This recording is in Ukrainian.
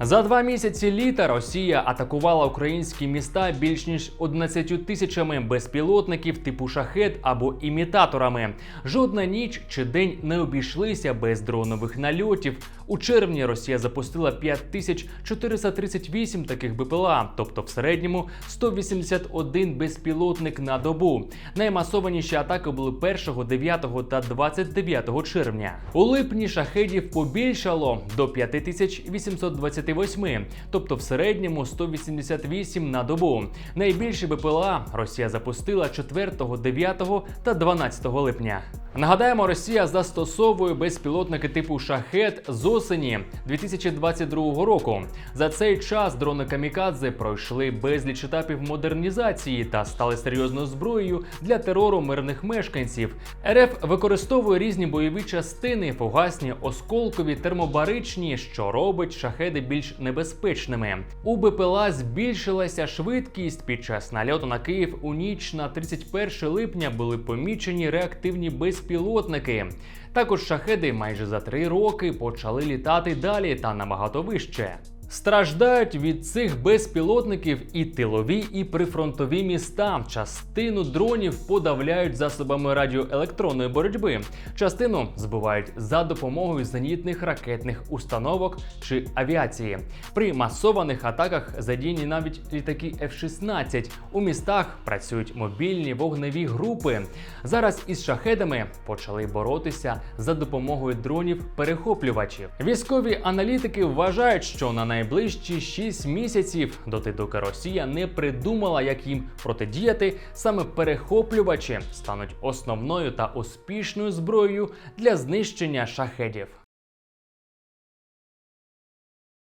За два місяці літа Росія атакувала українські міста більш ніж 11 тисячами безпілотників типу шахет або імітаторами. Жодна ніч чи день не обійшлися без дронових нальотів. У червні Росія запустила 5438 таких БПЛА, тобто в середньому 181 безпілотник на добу. Наймасованіші атаки були 1, 9 та 29 червня. У липні шахедів побільшало до 5828, тобто в середньому 188 на добу. Найбільші БПЛА Росія запустила 4, 9 та 12 липня. Нагадаємо, Росія застосовує безпілотники типу шахет з осені 2022 року. За цей час дрони камікадзе пройшли безліч етапів модернізації та стали серйозною зброєю для терору мирних мешканців. РФ використовує різні бойові частини, фугасні, осколкові, термобаричні, що робить шахеди більш небезпечними. У БПЛА збільшилася швидкість під час нальоту на Київ у ніч на 31 липня були помічені реактивні безпілотники. Також шахеди майже за три роки почали літати далі та набагато вище. Страждають від цих безпілотників і тилові, і прифронтові міста. Частину дронів подавляють засобами радіоелектронної боротьби. Частину збивають за допомогою зенітних ракетних установок чи авіації. При масованих атаках задіяні навіть літаки F-16. У містах працюють мобільні вогневі групи. Зараз із шахедами почали боротися за допомогою дронів-перехоплювачів. Військові аналітики вважають, що на найближчі 6 місяців, доти доки Росія не придумала, як їм протидіяти, саме перехоплювачі стануть основною та успішною зброєю для знищення шахедів.